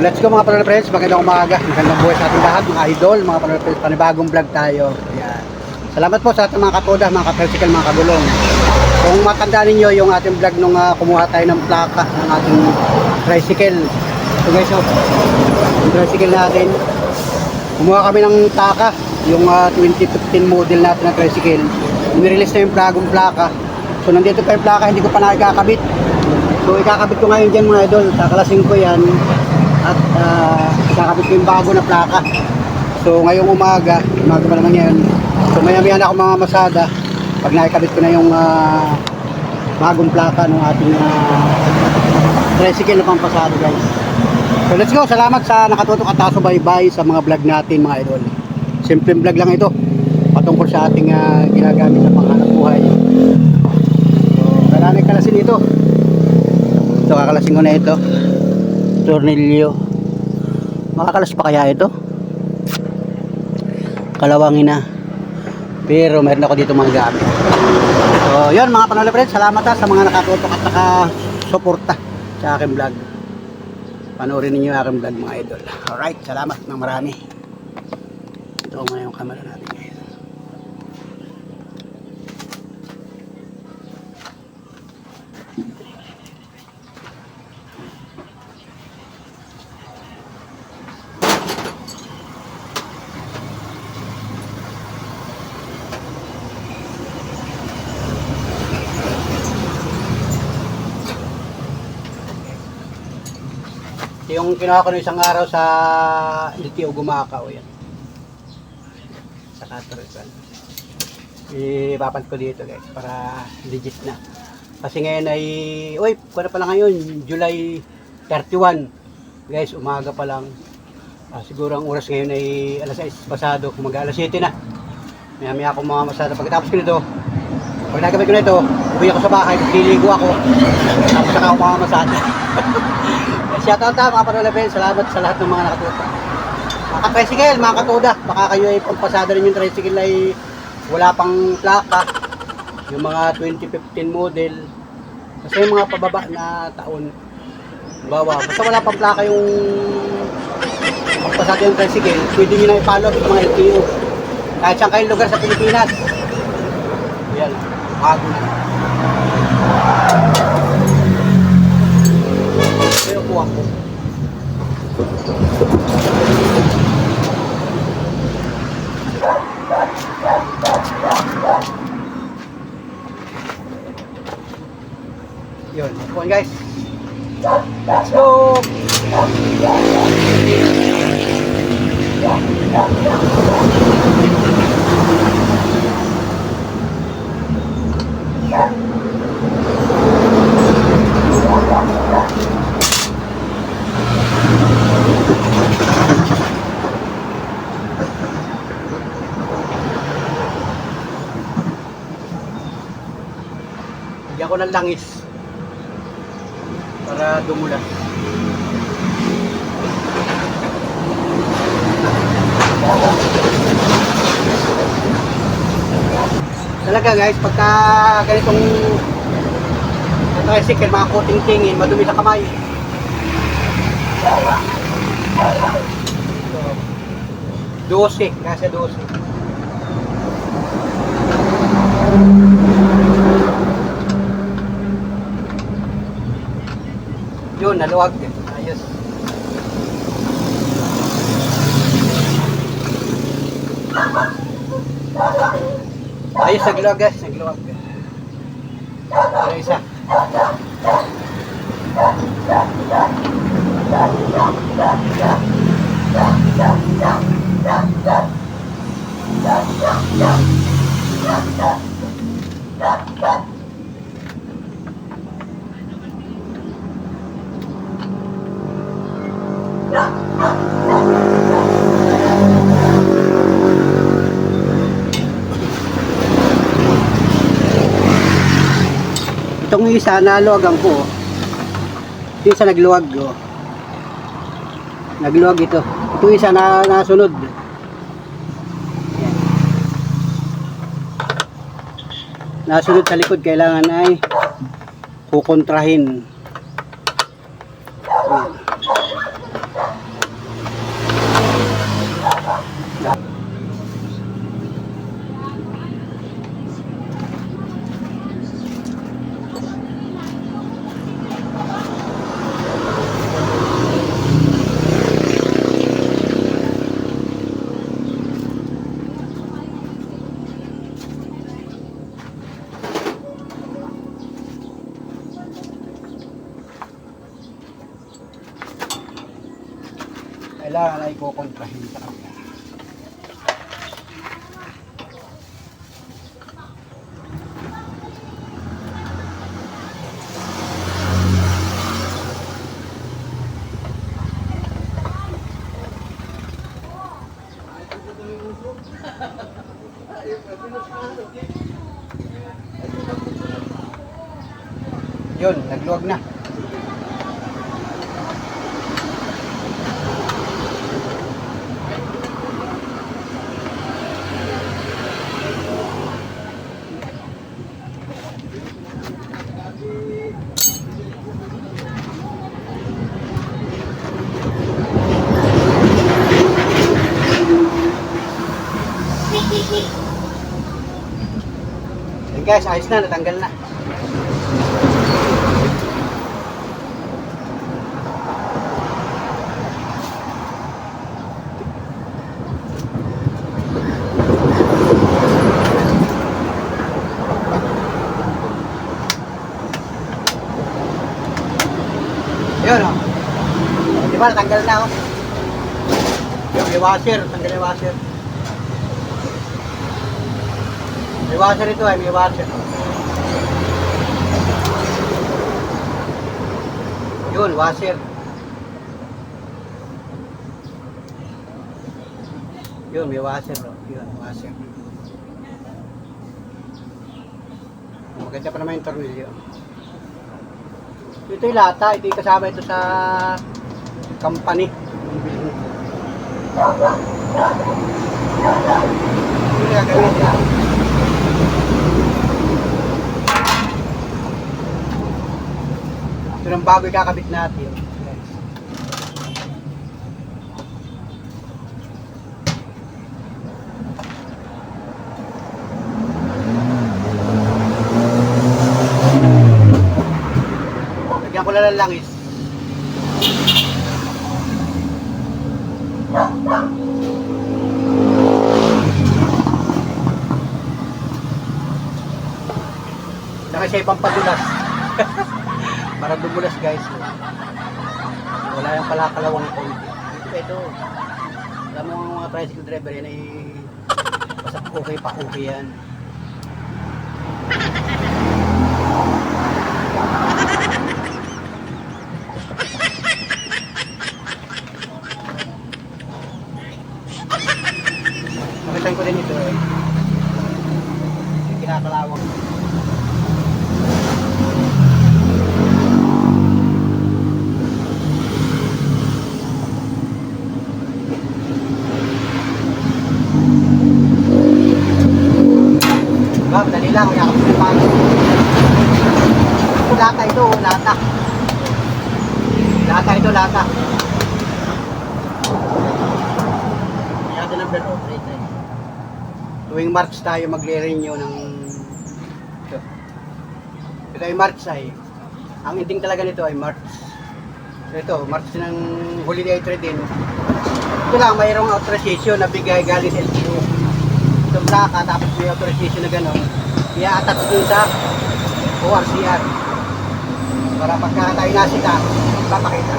Let's go mga panonood friends. Magandang umaga. Magandang buhay sa ating lahat, mga idol, mga panonood friends. Panibagong vlog tayo. Ayan. Salamat po sa ating mga katoda, mga kapersikal, mga kagulong. Kung matandaan ninyo yung ating vlog nung ah, kumuha tayo ng plaka ng ating tricycle. So guys, oh, yung tricycle natin. Kumuha kami ng plaka, yung ah, 2015 model natin na tricycle. Inirelease na yung bagong plaka. So nandito pa yung plaka, hindi ko pa nakikakabit. So ikakabit ko ngayon dyan mga idol, kakalasin ko yan at uh, ikakabit ko yung bago na plaka. So ngayong umaga, umaga pa naman yan. So maya maya na ako mga masada pag nakikabit ko na yung ah, bagong plaka ng ating uh, tricycle na pampasado guys. So let's go, salamat sa nakatutok at subaybay sa mga vlog natin mga idol. Simpleng vlog lang ito patungkol sa ating ah, ginagamit sa panghanap buhay. So kailangan kalasin ito. Ito kakalasin ko na ito. Tornilyo. Makakalas pa kaya ito? Kalawangin na. Pero meron ako dito mga gamit. So, yun mga panola friends, salamat sa mga nakatutok at nakasuporta sa aking vlog. Panoorin ninyo aking vlog mga idol. Alright, salamat ng marami. Ito muna yung camera natin kinuha ko nung isang araw sa LTO Gumakaw yan. Sa Caterpillar. Ipapan ko dito guys para legit na. Kasi ngayon ay, uy, kuha na pala ngayon, July 31. Guys, umaga pa lang. Ah, siguro ang oras ngayon ay alas 6 pasado, kung mag alas 7 na. Maya maya ako mga masada. Pagkatapos ko nito, pag nagabay ko nito, uwi ako sa bahay, liligo ako. Tapos saka ako mga masada. Shoutout ta mga panolabel, salamat sa lahat ng mga nakatuta. Mga tricycle, mga katuda, baka kayo ay pampasada rin yung tricycle ay wala pang plaka. Yung mga 2015 model. Kasi yung mga pababa na taon, bawa. Basta wala pang plaka yung pampasada yung tricycle, pwede nyo na i-follow yung mga LTO. Kahit saan kayong lugar sa Pilipinas. Yan, bago na. Pero kuha ko. Yun, kuha guys. Let's go! Bigyan ko ng langis para dumulas. Talaga guys, pagka ganitong tricycle, mga kuting-tingin, madumi sa kamay. So, 12, nasa 12. Naluwag. Ayos. Ayos, nagluwag guys, Itong isa, naluwagan ko. Yung isa nagluwag. Oh. Nagluwag ito. Itong isa na nasunod. Nasunod sa likod, kailangan ay kukontrahin. Yan. Kailangan sa kanya. Yun, nagluwag na. Guys, ayos na, natanggal na. Yun o. Oh. Di ba, natanggal na o. Yung may washer, tanggal yung washer. May washer ito ay, may washer. Yun, washer. Yun, may washer. Oh. Yun, washer. Maganda pa naman yung tornilyo. Ito yung lata, ito yung kasama ito sa company. Ito yung gagawin nila. Ito ng bago ikakabit natin. Guys. Lagyan ko lang. Saka siya ibang padulas. Para dumulas guys. Wala yung palakalawang konti. Ito. Alam mo mga tricycle driver yan ay basta okay pa okay yan. Nakitain ko din ito eh. Yung kinakalawang. Diba, dali lang, kaya ako pinapano. Ito lata ito, oh, lata. Lata ito, lata. Kaya ito number operator. Tuwing Tayo magre-renew ng ito. Ito ay March ay. Ang ending talaga nito ay March. Ito, March ng holiday trade din. Ito lang, mayroong authorization na bigay galing sa LTO. Itong plaka, tapos may authorization na gano'n. I-attach dun sa ORCR. Para pagka tayo nasita, papakita.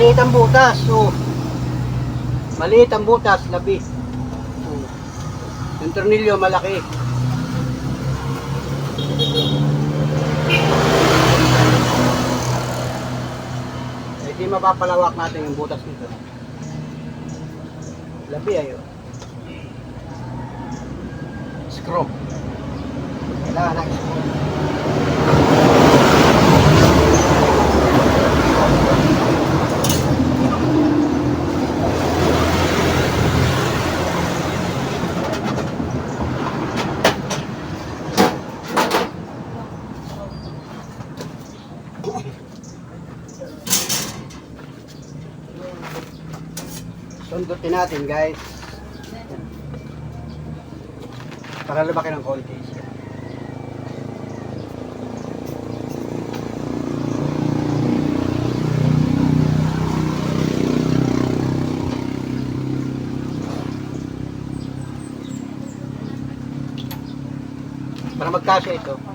Maliit ang butas, so maliit ang butas, labi. So, yung tornilyo malaki. Eh, di mapapalawak natin yung butas nito. Labi ayo. Screw. Kailangan ng screw. Sundutin natin guys. Para lumaki ng konti. Para magkasya ito.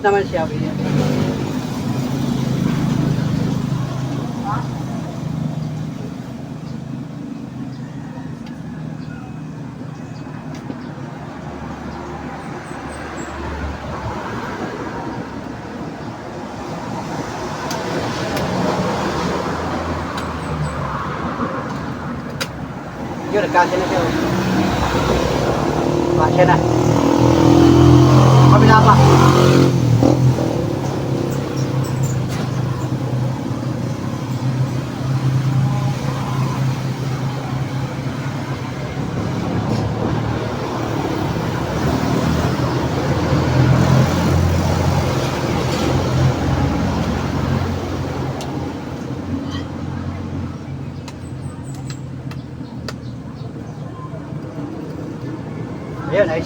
咱们下回去啊有点干现在就现在我们家吧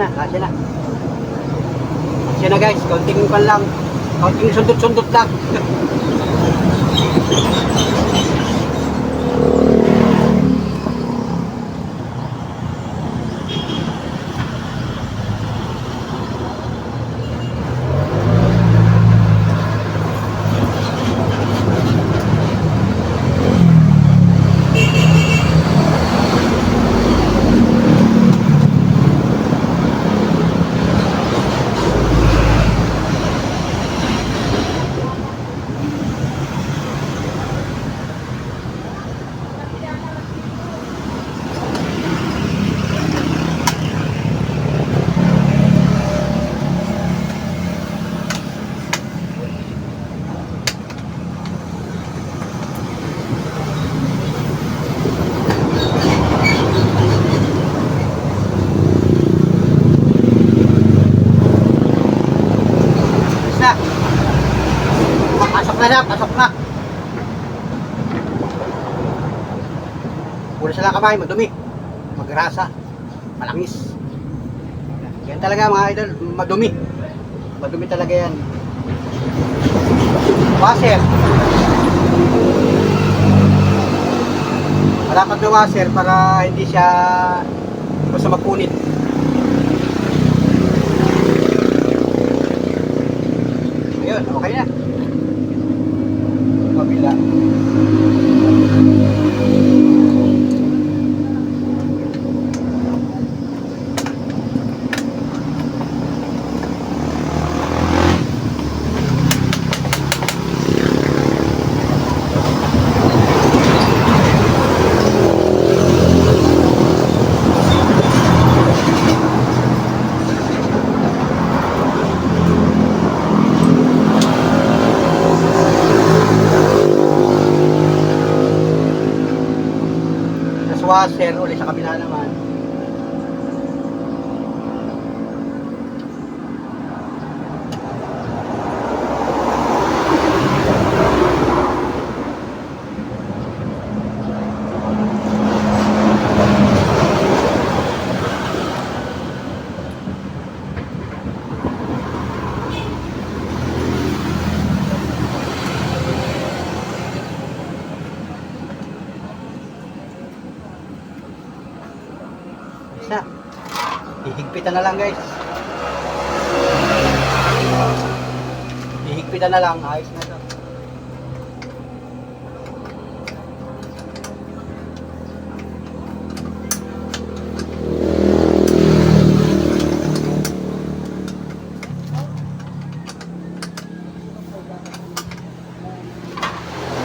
na. Kasya na. Kasya na guys. Kaunting pan lang. Kaunting sundot-sundot lang. Ayos na. Pasok na. Pasok na. Pura sila kamay. Madumi. Magrasa. Malangis. Yan talaga mga idol. Madumi. Madumi talaga yan. Washer. Dapat na washer para hindi siya basta mapunit. Ayun, okay na. Kabila. Washer ulit sa kabila naman. Isa. Hihigpitan na lang guys. Hihigpitan na lang. Ayos na to.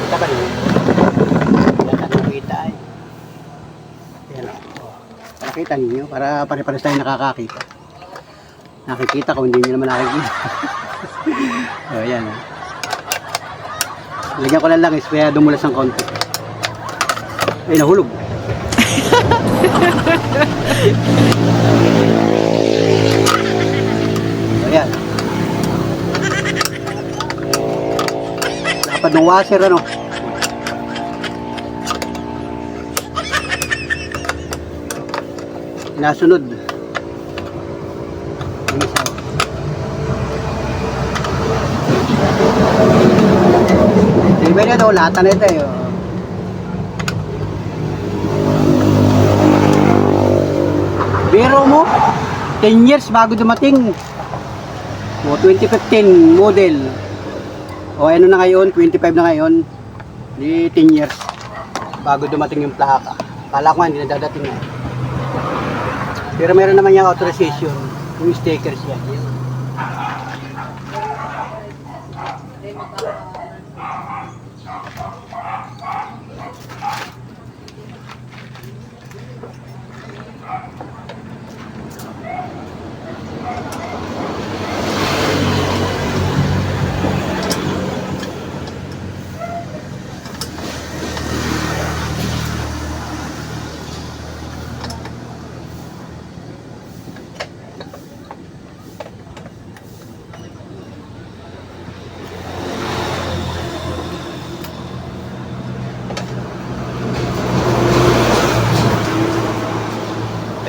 Kita ba niyo? Yan ang nakita ay. Yan o. Nakita ninyo para pare-pares tayo nakakakita. Nakikita ko, hindi nyo naman nakikita. o, yan. o. Lagyan ko lang langis, kaya dumulas ng konti. Ay, nahulog. o, yan. Dapat ng washer, ano? nasunod. Ang isa iba na ito lata na ito eh oh. biro mo 10 years bago dumating. O 2015 model. O ano na ngayon? 25 na ngayon. Di 10 years bago dumating yung plaka. Kala ko nga hindi na dadating na pero meron naman yung authorization, yung stickers yan.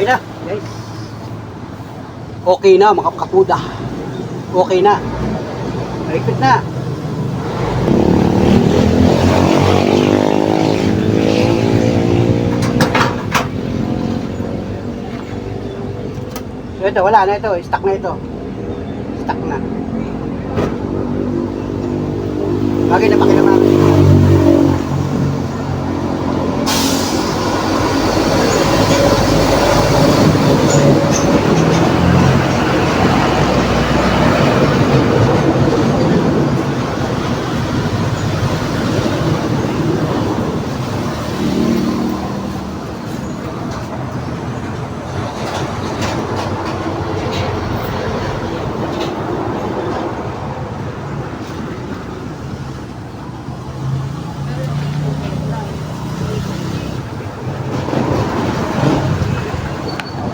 Okay na, guys. Okay na, mga kapuda. Okay na. Malipit na. So ito, wala na ito. Stuck na ito. Stuck na. Bagay na pakilaman natin.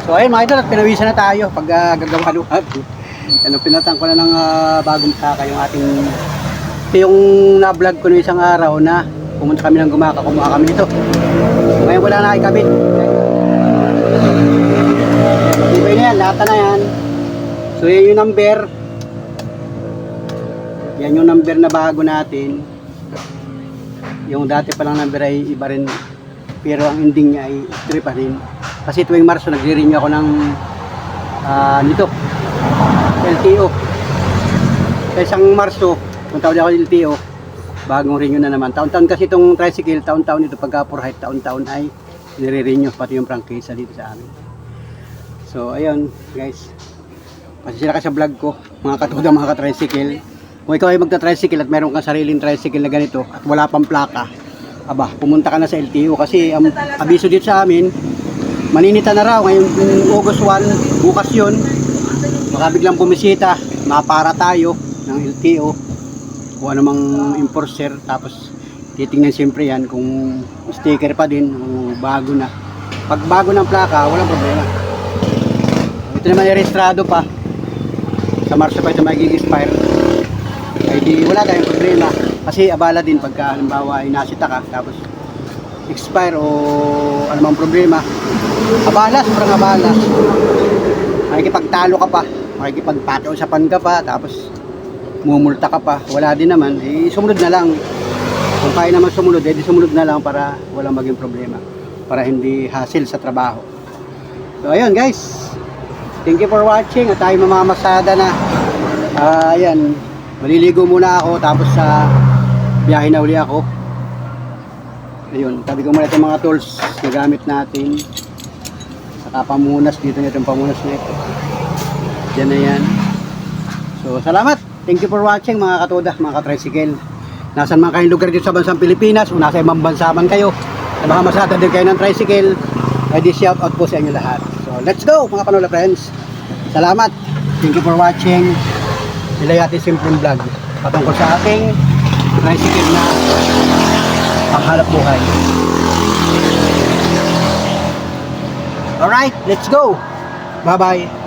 So ayun mga idol, at pinawisan na tayo pag uh, gagawa luwag. Ano, pinatang ko na ng ah, bagong saka yung ating yung na-vlog ko no isang araw na pumunta kami ng gumaka, kumuha kami nito. Ngayon wala na ikabit. Ibay na yan, lata na yan. So yan yung number. Yan yung number na bago natin. Yung dati palang number ay iba rin. Pero ang ending niya ay 3 pa rin. Kasi tuwing Marso nagre-renew ako ng ah, nito. LTO. Sa isang Marso, punta ulit ako ng LTO. Bagong renew na naman. Taon-taon kasi itong tricycle, taon-taon ito pagka for height, taon-taon ay nire-renew pati yung prangkisa dito sa amin. So, ayun guys. Pasensya na ka sa vlog ko, mga katuda, mga ka-tricycle. Kung ikaw ay magta-tricycle at meron kang sariling tricycle na ganito at wala pang plaka, aba, pumunta ka na sa LTO kasi ang abiso dito sa amin, maninita na raw ngayon August 1, bukas yun. Baka biglang bumisita, mapara tayo ng LTO kung ano mang enforcer tapos titingnan siyempre yan kung sticker pa din o bago na. Pag bago ng plaka, walang problema. Ito naman rehistrado pa. Sa Marso pa ito magiging expire. Ay di wala tayong problema. Kasi abala din pagka halimbawa ay nasita ka tapos expire o anumang problema. Abala, sobrang abala. Makikipagtalo ka pa. Makikipagpakiusapan ka pa. Tapos mumulta ka pa. Wala din naman. Eh, sumunod na lang. Kung kaya naman sumunod, eh sumunod na lang para walang maging problema. Para hindi hassle sa trabaho. So ayun guys. Thank you for watching at tayo mamamasada na. Ah, ayan. Maliligo muna ako tapos sa biyahe na uli ako. Ayun, tabi ko muna itong mga tools na gamit natin. Saka pamunas dito na itong pamunas na ito. Yan na yan. So, salamat. Thank you for watching mga katuda, mga katricycle. Nasaan man kayong lugar dito sa bansang Pilipinas o nasa ibang bansa man kayo. Sa mga masada din kayo ng tricycle, di shout out po sa inyo lahat. So, let's go mga panola friends. Salamat. Thank you for watching. Nilayati Simpleng Vlog. Patungkol sa ating tricycle na panghalap buhay. Alright, let's go. Bye-bye.